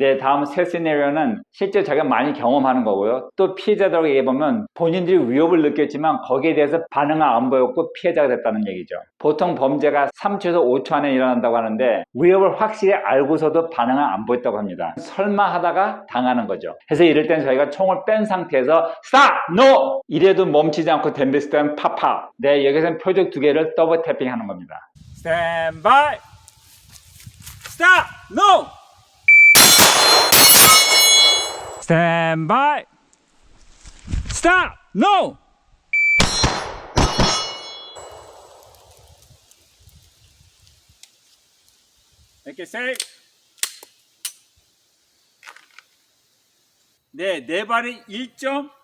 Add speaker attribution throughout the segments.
Speaker 1: 네, 다음 세 시나리오는 실제 자기가 많이 경험하는 거고요. 또 피해자들에게 얘기해보면 본인들이 위협을 느꼈지만 거기에 대해서 반응을 안 보였고 피해자가 됐다는 얘기죠. 보통 범죄가 3초에서 5초 안에 일어난다고 하는데 위협을 확실히 알고서도 반응을 안 보였다고 합니다. 설마 하다가 당하는 거죠. 그래서 이럴 땐 저희가 총을 뺀 상태에서 stop, no! 이래도 멈추지 않고 덤볐을 때는 파파. 네, 여기서는 표적 두 개를 더블 태핑 하는 겁니다.
Speaker 2: By. Stop. No. Stand by. Stop. No. Make it safe. 네, 네 발이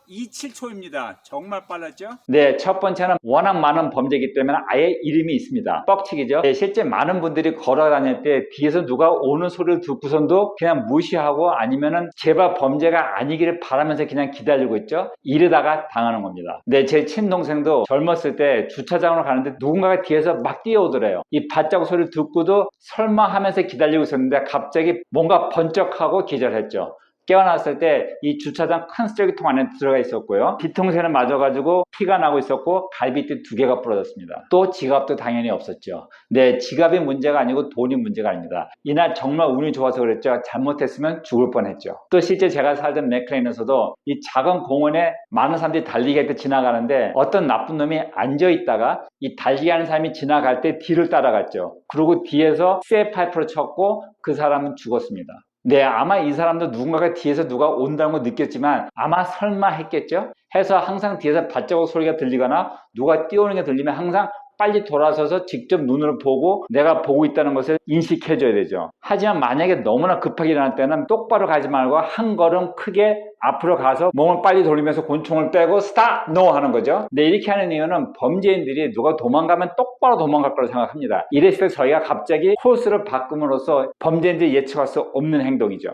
Speaker 2: 1.27초입니다. 정말 빨랐죠?
Speaker 1: 네, 첫 번째는 워낙 많은 범죄이기 때문에 아예 이름이 있습니다. 뻑치기죠. 네, 실제 많은 분들이 걸어 다닐 때 뒤에서 누가 오는 소리를 듣고선도 그냥 무시하고 아니면은 제발 범죄가 아니기를 바라면서 그냥 기다리고 있죠. 이러다가 당하는 겁니다. 네, 제 친동생도 젊었을 때 주차장으로 가는데 누군가가 뒤에서 막 뛰어오더래요. 이 발자국 소리를 듣고도 설마 하면서 기다리고 있었는데 갑자기 뭔가 번쩍하고 기절했죠. 깨어났을 때 이 주차장 큰 쓰레기통 안에 들어가 있었고요. 뒤통수에는 맞아가지고 피가 나고 있었고 갈비뼈 두 개가 부러졌습니다. 또 지갑도 당연히 없었죠. 네, 지갑이 문제가 아니고 돈이 문제가 아닙니다. 이날 정말 운이 좋아서 그랬죠. 잘못했으면 죽을 뻔했죠. 또 실제 제가 살던 맥클레인에서도 이 작은 공원에 많은 사람들이 달리기 할 때 지나가는데 어떤 나쁜 놈이 앉아 있다가 이 달리기 하는 사람이 지나갈 때 뒤를 따라갔죠. 그리고 뒤에서 쇠 파이프로 쳤고 그 사람은 죽었습니다. 네, 아마 이 사람도 누군가가 뒤에서 누가 온다는 걸 느꼈지만 아마 설마 했겠죠? 해서 항상 뒤에서 발자국 소리가 들리거나 누가 뛰어오는 게 들리면 항상 빨리 돌아서서 직접 눈으로 보고 내가 보고 있다는 것을 인식해줘야 되죠. 하지만 만약에 너무나 급하게 일어날 때는 똑바로 가지 말고 한 걸음 크게 앞으로 가서 몸을 빨리 돌리면서 곤충을 빼고 스탑! 노! 하는 거죠. 네, 이렇게 하는 이유는 범죄인들이 누가 도망가면 똑바로 도망갈 거라고 생각합니다. 이랬을 때 저희가 갑자기 코스를 바꿈으로써 범죄인들이 예측할 수 없는 행동이죠.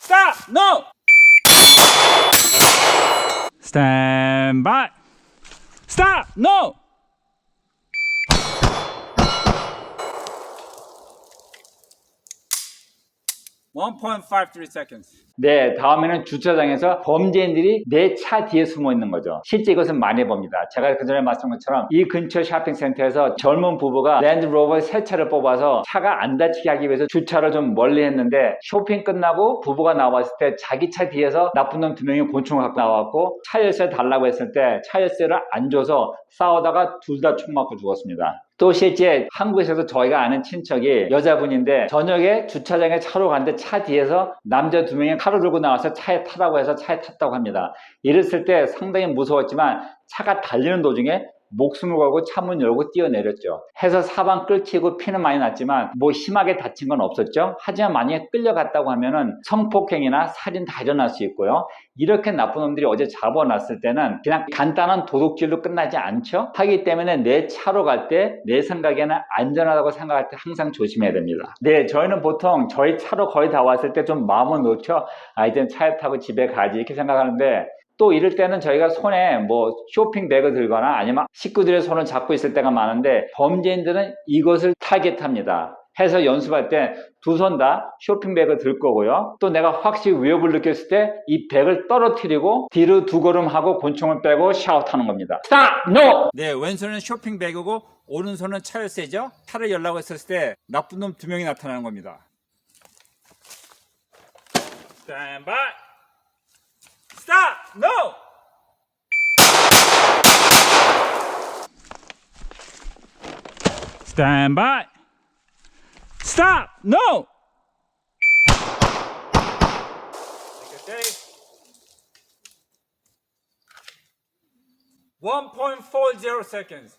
Speaker 2: Stop. No. Stand by. スターノー1.53 seconds.
Speaker 1: 네, 다음에는 주차장에서 범죄인들이 내 차 뒤에 숨어 있는 거죠. 실제 이것은 많이 봅니다. 제가 그 전에 말씀한 것처럼 이 근처 쇼핑센터에서 젊은 부부가 랜드로버의 새 차를 뽑아서 차가 안 다치게 하기 위해서 주차를 좀 멀리 했는데 쇼핑 끝나고 부부가 나왔을 때 자기 차 뒤에서 나쁜 놈 두 명이 곤충을 갖고 나왔고 차 열쇠 달라고 했을 때 차 열쇠를 안 줘서 싸우다가 둘 다 총 맞고 죽었습니다. 또 실제 한국에서도 저희가 아는 친척이 여자분인데 저녁에 주차장에 차로 갔는데 차 뒤에서 남자 두 명이 칼을 들고 나와서 차에 타라고 해서 차에 탔다고 합니다. 이랬을 때 상당히 무서웠지만 차가 달리는 도중에 목숨을 걸고 차문 열고 뛰어내렸죠. 해서 사방 끓히고 피는 많이 났지만 뭐 심하게 다친 건 없었죠. 하지만 만약에 끌려갔다고 하면은 성폭행이나 살인 다 일어날 수 있고요. 이렇게 나쁜 놈들이 어제 잡아놨을 때는 그냥 간단한 도둑질로 끝나지 않죠. 하기 때문에 내 차로 갈 때 내 생각에는 안전하다고 생각할 때 항상 조심해야 됩니다. 네, 저희는 보통 저희 차로 거의 다 왔을 때 좀 마음을 놓죠. 아, 이제 차에 타고 집에 가지 이렇게 생각하는데 또 이럴 때는 저희가 손에 뭐 쇼핑백을 들거나 아니면 식구들의 손을 잡고 있을 때가 많은데 범죄인들은 이것을 타겟합니다. 해서 연습할 때 두 손 다 쇼핑백을 들 거고요. 또 내가 확실히 위협을 느꼈을 때 이 백을 떨어뜨리고 뒤로 두 걸음 하고 곤충을 빼고 샤웃하는 겁니다. 스탑! 노!
Speaker 2: 네, 왼손은 쇼핑백이고 오른손은 차 열쇠죠. 차를 열라고 했을 때 나쁜 놈 두 명이 나타나는 겁니다. Stop. Stand by. Stop! No! One point four zero seconds.